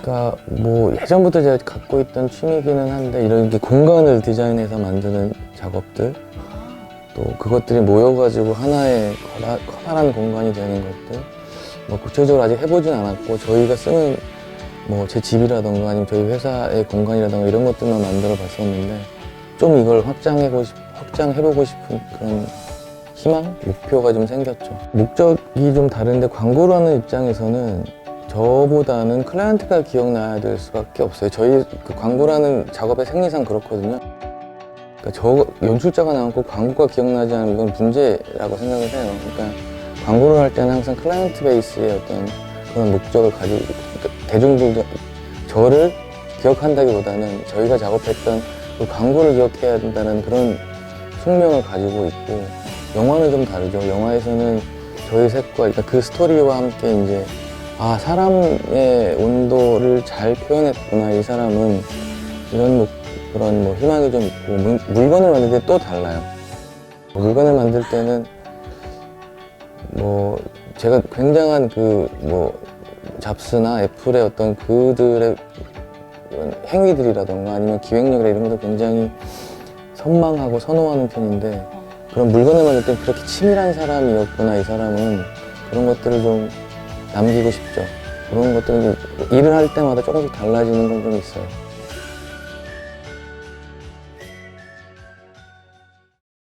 그러니까 뭐 예전부터 제가 갖고 있던 취미기는 한데 이런 게 공간을 디자인해서 만드는 작업들 또 그것들이 모여가지고 하나의 커다, 커다 란 공간이 되는 것들 뭐 구체적으로 아직 해보진 않았고 저희가 쓰는 뭐 제 집이라던가 아니면 저희 회사의 공간이라던가 이런 것들만 만들어 봤었는데 좀 이걸 확장해보고 싶, 확장해보고 싶은 그런 희망? 목표가 좀 생겼죠. 목적이 좀 다른데 광고를 하는 입장에서는 저보다는 클라이언트가 기억나야 될 수밖에 없어요. 저희 그 광고라는 작업의 생리상 그렇거든요. 그러니까 저 연출자가 나왔고 광고가 기억나지 않으면 이건 문제라고 생각을 해요. 그러니까 광고를 할 때는 항상 클라이언트 베이스의 어떤 그런 목적을 가지고 그러니까 대중들도 저를 기억한다기보다는 저희가 작업했던 그 광고를 기억해야 된다는 그런 숙명을 가지고 있고 영화는 좀 다르죠. 영화에서는 저희 색과 그러니까 그 스토리와 함께 이제 아 사람의 온도를 잘 표현했구나 이 사람은 이런 뭐, 그런 뭐 희망이 좀 있고 물, 물건을 만들 때 또 달라요. 물건을 만들 때는 뭐 제가 굉장한 그 뭐 잡스나 애플의 어떤 그들의 행위들이라던가 아니면 기획력이나 이런 것들 굉장히 선망하고 선호하는 편인데 그런 물건을 만들 때 그렇게 치밀한 사람이었구나 이 사람은 그런 것들을 좀 남기고 싶죠. 그런 것들은 일을 할 때마다 조금씩 달라지는 건 좀 있어요.